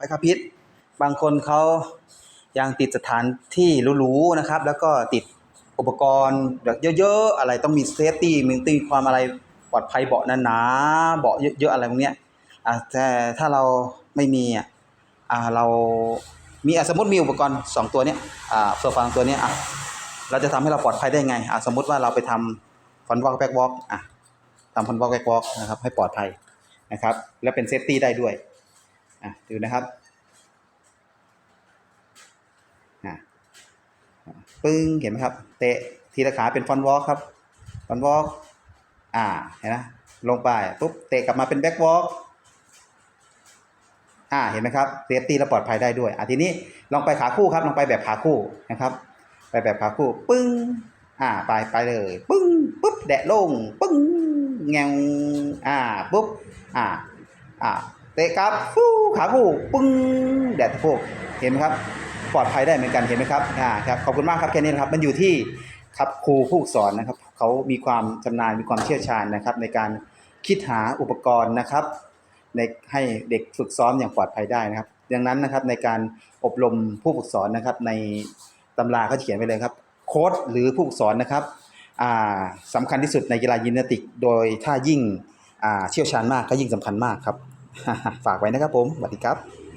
ไปครับพิษบางคนเขายังติดสถานที่หรูๆนะครับ แล้วก็ติดอุปกรณ์แบบเยอะๆ อะไรต้องมีเซฟตี้มีตีความอะไรปลอดภัยเบาะหนาๆเบาะเยอะๆอะไรพวกเนี้ยแต่ถ้าเราไม่มีอะเรามีสมมติมีอุปกรณ์สองตัวเนี้ยโซฟาตัวเนี้ยเราจะทำให้เราปลอดภัยได้ไงสมมติว่าเราไปทำฟอนวอล์กแบ็กวอล์กทำฟอนวอล์กแบ็กวอล์กนะครับให้ปลอดภัยนะครับ และเป็นเซฟตี้ได้ด้วย อะดูนะครับอะปึ้งเห็นไหมครับ เตะทีละขาเป็นฟอนวอล์กครับฟอนวอล์กอ่าเห็นนะลงไปปุ๊บเตะกลับมาเป็นแบ็กวอล์กอ่าเห็นไหมครับเซฟตี้และปลอดภัยได้ด้วยอะทีนี้ลองไปขาคู่ครับลองไปแบบขาคู่นะครับไปแบบขาคู่ปึ้งอ่าไปไปเลย ปึ้งปุ๊บแดะลงปึ้งแงวอ่าปุ๊บอ่าอ่า เตะกลับฟูขาคู่ปึ้งแดดสะโพกเห็นไหมครับ ปลอดภัยได้เหมือนกันเห็นไหมครับอ่าครับขอบคุณมากครับแค่นี้นะครับ มันอยู่ที่ครับครูผู้สอนนะครับเขามีความชำนาญมีความเชี่ยวชาญนะครับ ในการคิดหาอุปกรณ์นะครับ ในให้เด็กฝึกซ้อมอย่างปลอดภัยได้นะครับ ดังนั้นนะครับในการอบรมผู้ฝึกสอนนะครับ ในตำราเขาเขียนไว้เลยครับโค้ดหรือผู้ฝึกสอนนะครับอ่าสำคัญที่สุดในกีฬายิมนาติก โดยถ้ายิ่งอ่าเชี่ยวชาญมากก็ยิ่งสำคัญมากครับ ฝากไว้นะครับผมสวัสดีครับ